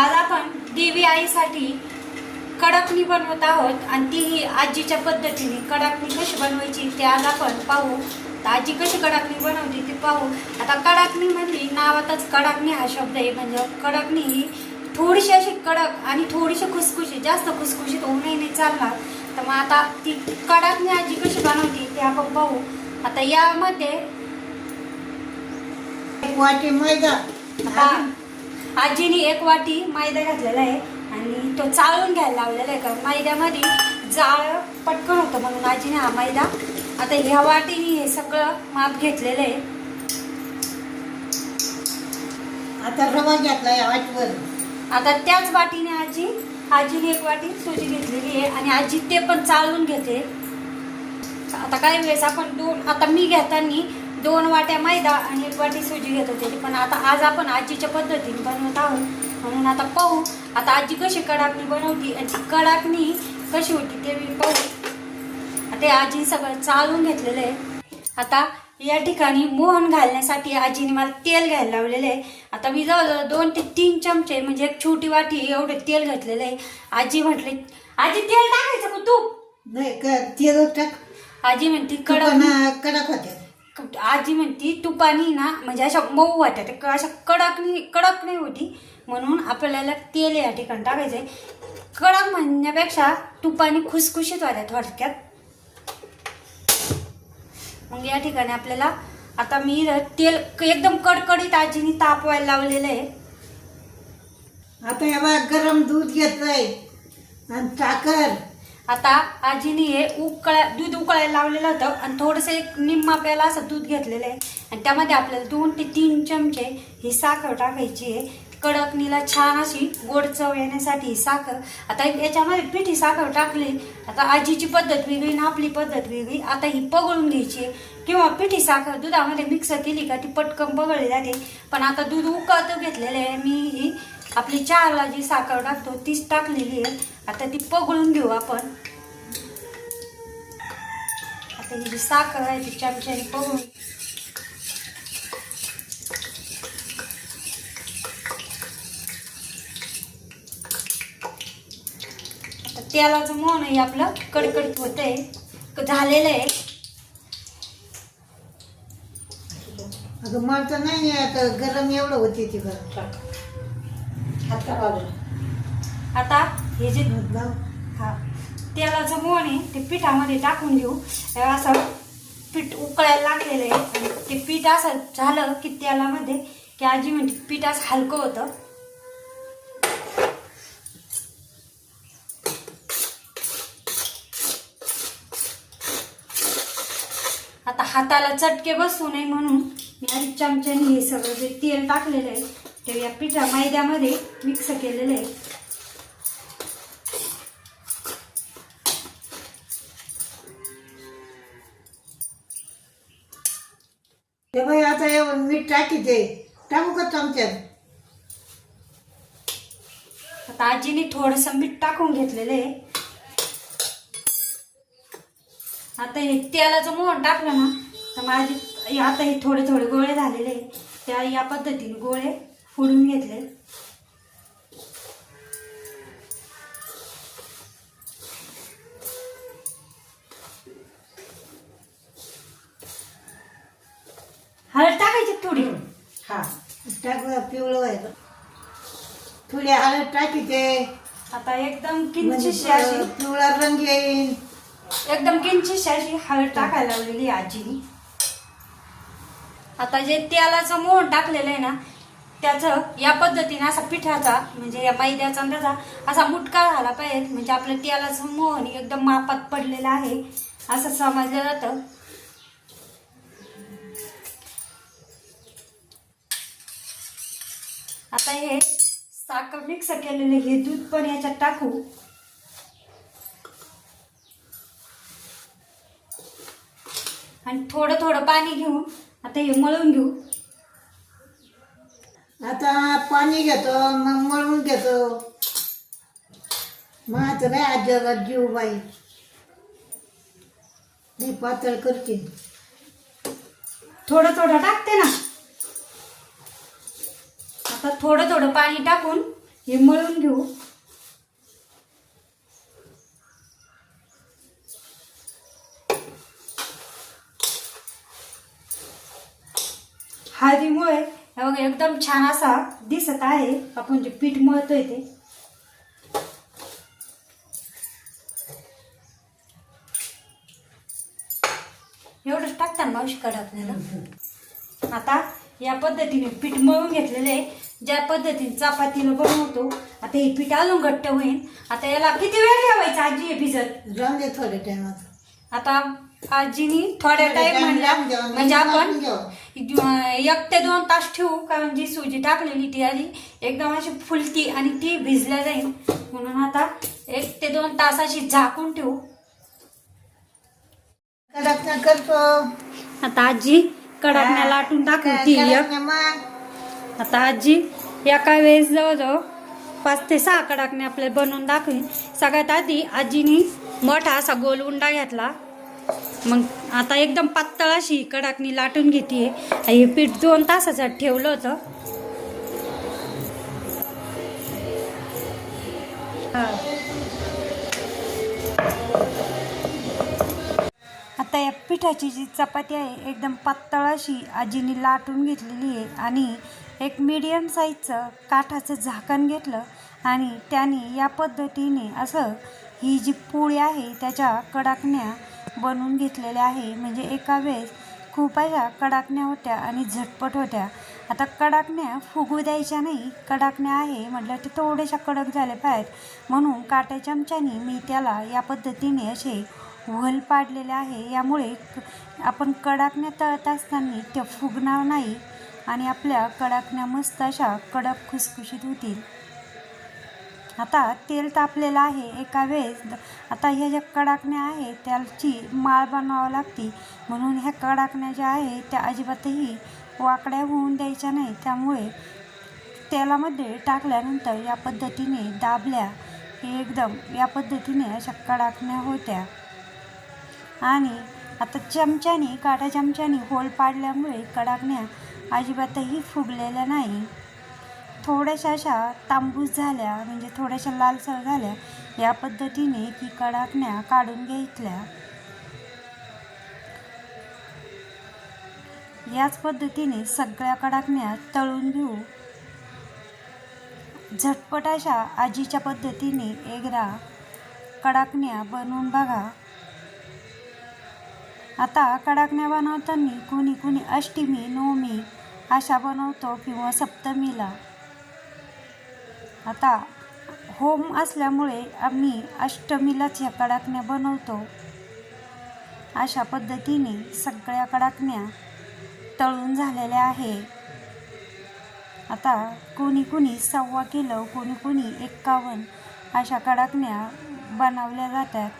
आज आपण देवी आईसाठी कडकणी बनवत आहोत आणि तीही आजीच्या पद्धतीने कडकणी कशी बनवायची ते आज आपण पाहू. तर आजी कशी कडकणी बनवते ते पाहू. आता कडकणी म्हणली नावातच कडकणी हा शब्द आहे. म्हणजे कडकणी ही थोडीशी अशी कडक आणि थोडीशी खुसखुशीत जास्त खुसखुशीत होऊनही नाही चालणार. तर मग आता ती कडकणी आजी कशी बनवते ते आपण पाहू. आता यामध्ये वाटी मैदा. आता आजीने एक वाटी मैदा घातलेला आहे आणि तो चाळून घ्यायला लावलेला आहे. कारण मैद्यामध्ये जाळ पटकन होतं. म्हणून आजीने हा मैदा आता ह्या वाटीने हे सगळं माप घेतलेलं आहे. आता रवा घेतला या वाटीवर आता त्याच वाटीने आजी आजीने एक वाटी सुजी घेतलेली आहे आणि आजी ते पण चाळून घेते. आता काही वेळेस आपण दोन आता मी घेताना दोन वाट्या मैदा आणि एक वाटी सुजी घेत होते. पण आता आज आपण आजीच्या पद्धतीने बनवत आहोत. म्हणून आता पाहू आता आजी कशी कडाकणी बनवती आणि ती कडाकणी कशी होती ते मी पाहू. आता हे आजी सगळं चाळून घेतलेलं आहे. आता या ठिकाणी मोहन घालण्यासाठी आजीने मला तेल घ्यायला लावलेलं आहे. आता मी जवळजवळ दोन ते तीन चमचे म्हणजे एक छोटी वाटी एवढे तेल घातलेलं आहे. आजी म्हटले आजी तेल टाकायचं का तूप? नाही तेल टाक. आजी म्हणती कडक. कडक होते. आजी म्हणती तुपानी ना म्हणजे अशा मऊ वाटत. अशा कडक नाही कडक नाही होती. म्हणून आपल्याला तेल या ठिकाणी टाकायचंय. कडक म्हणण्यापेक्षा तुपानी खुसखुशीत वाटत थोडक्यात. मग या ठिकाणी आपल्याला आता मी तेल एकदम कडकडीत आजीने तापवायला लावलेलं आहे. आता या गरम दूध घेतलंय. आणि साखर आता आजीने हे उकळा दूध उकळायला लावलेलं होतं आणि थोडंसं एक निम्मा प्याला असं दूध घेतलेलं आहे. आणि त्यामध्ये आपल्याला दोन ते तीन चमचे ही साखर टाकायची आहे. कडकणीला छान अशी गोड चव येण्यासाठी ही साखर. आता याच्यामध्ये पिठी साखर टाकली. आता आजीची पद्धत वेगळी ना आपली पद्धत वेगळी. आता ही पगळून घ्यायची आहे. किंवा पिठी साखर दुधामध्ये मिक्स केली का ती पटकन पगळली जाते. पण आता दूध उकळतं घेतलेलं आहे. मी ही आपली चहाला जी साखर टाकतो तीच टाकलेली आहे. आता ती पगळून घेऊ आपण. आता ही जी साखर आहे ती चमच्याने पगळून. आता तेलाचं मोहनही आपलं कडकडीत होत आहे झालेलं आहे. अगं मला तर नाही आता गरम एवढं होते ती गरम हात का बाजूला. आता हे जे. हा तेलाचं मोहन आहे ते पिठामध्ये टाकून देऊ. असं पीठ उकळायला लागलेलं आहे. आणि ते पीठ असं झालं की तेलामध्ये की आजी म्हणते पीठ असं हलकं होतं. आता हाताला चटके बसू नये म्हणून मी आधी चमच्याने हे सगळं जे तेल टाकलेलं आहे ते या पिठा मैद्यामध्ये मिक्स केलेलं आहे ते बाई आता एवढं मीठ टाकी दे टाकू का चमच्यात? आता आजीने थोडस मीठ टाकून घेतलेलं आहे. आता हे तेलाचं मोहन टाकलं ना तर माझे आता हे थोडे थोडे गोळे झालेले त्या या पद्धतीने गोळे फोडून घेतले. हळद टाकायची थोडी? हा. टाक पिवळं व्हायचं. थोडी हळद टाकी ते. आता एकदम म्हणजे किंचितशी अशी पिवळा रंग येईल एकदम किंचितशी अशी हळद टाकायला लावलेली आजीने. आता जे तेलाचं मोहन टाकलेलं आहे ना त्याचं या पद्धतीने असा पिठाचा म्हणजे या मैद्याचा त्याचा असा मुटका झाला पाहिजे. म्हणजे आपलं तेलाचं मोहन एकदम मापात पडलेलं आहे. असं समजलं जातं. आता हे साखर मिक्स केलेले हे दूध पण याच्यात टाकू. आणि थोडं थोडं पाणी घेऊन आता हे मळून घेऊ. आता पाणी घेतो मग मळून घेतो. मग आता नाही आजोबा जीव बाई. नाही पातळ करते. थोडं थोडं टाकते ना. आता थोडं थोडं पाणी टाकून हे मळून घेऊ हळदीमुळे हे बघा एकदम छान असा दिसत आहे. आपण जे पीठ मळतोय ते. एवढंच टाकता ना मावशी कडकण्याला आता या पद्धतीने पीठ मळून घेतलेलं आहे. ज्या पद्धतीने चपातीला बनवतो आता हे पीठ अजून घट्ट होईल. आता याला किती वेळ ठेवायचा आजी हे भिजत? जाऊन दे थोड्या टायमात आता आजीनी थोड्या टाइम म्हणल्या म्हणजे आपण एक ते दोन तास ठेवू कारण जी सुजी टाकलेली ती आधी एकदम अशी फुलती आणि ती भिजल्या जाईल. म्हणून आता एक ते दोन तास अशी झाकून ठेवू. कडकण्या करतो. आता आजी कडाकण्या लाटून दाखवती कडकण्या आता आजी एका वेळेस जवळजवळ पाच ते सहा कडाकणे आपल्याला बनवून दाखवेन. सगळ्यात आधी आजीनी मोठा असा गोल उंडा घेतला. मग आता एकदम पातळ अशी कडाकणी लाटून घेते हे पीठ दोन तासासाठी ठेवलं होतं. आता या पिठाची जी चपाती आहे एकदम पातळ अशी आजीने लाटून घेतलेली आहे. आणि एक मीडियम साईजचं काठाचं झाकण घेतलं. आणि त्याने या पद्धतीने असं ही जी पोळी आहे त्याच्या कडाकण्या बनवून घेतलेल्या आहे. म्हणजे एका वेळेस खूप अशा कडाकण्या होत्या आणि झटपट होत्या. आता कडाकण्या फुगू द्यायच्या नाही. कडाकण्या आहे म्हटलं ते थोड्याशा कडक झाले पाहिजेत म्हणून काट्या चमच्याने मी त्याला या पद्धतीने असे वल पाडलेले आहे. यामुळे आपण कडाकण्या तळत असताना त्या फुगणार नाही आणि आपल्या कडाकण्या मस्त अशा कडक खुसखुशीत होतील. आता तेल तापलेलं आहे एका वेळेस. आता ह्या ज्या कडाकण्या आहेत त्याची माळ बनवावं लागते. म्हणून ह्या कडाकण्या ज्या आहेत त्या अजिबातही वाकड्या होऊन द्यायच्या नाही. त्यामुळे तेलामध्ये टाकल्यानंतर या पद्धतीने दाबल्या हे एकदम या पद्धतीने अशा कडाकण्या होत्या. आणि आता चमच्याने काटा चमच्याने होल पाडल्यामुळे कडाकण्या अजिबातही फुगलेल्या नाही. थोड्याशा अशा तांबूस झाल्या म्हणजे थोड्याशा लालसर झाल्या या पद्धतीने की कडाकण्या काढून घेतल्या. याच पद्धतीने सगळ्या कडाकण्या तळून घेऊ. झटपट अशा आजीच्या पद्धतीने एकदा कडाकण्या बनवून बघा. आता कडाकण्या बनवताना कोणी कोणी अष्टमी नवमी अशा बनवतो किंवा सप्तमीला. आता होम असल्यामुळे आम्ही अष्टमीलाच ह्या कडाकण्या बनवतो. अशा पद्धतीने सगळ्या कडाकण्या तळून झालेल्या आहे. आता कोणी कोणी सव्वा किलो कोणी कोणी एक्कावन्न अशा कडाकण्या बनवल्या जातात.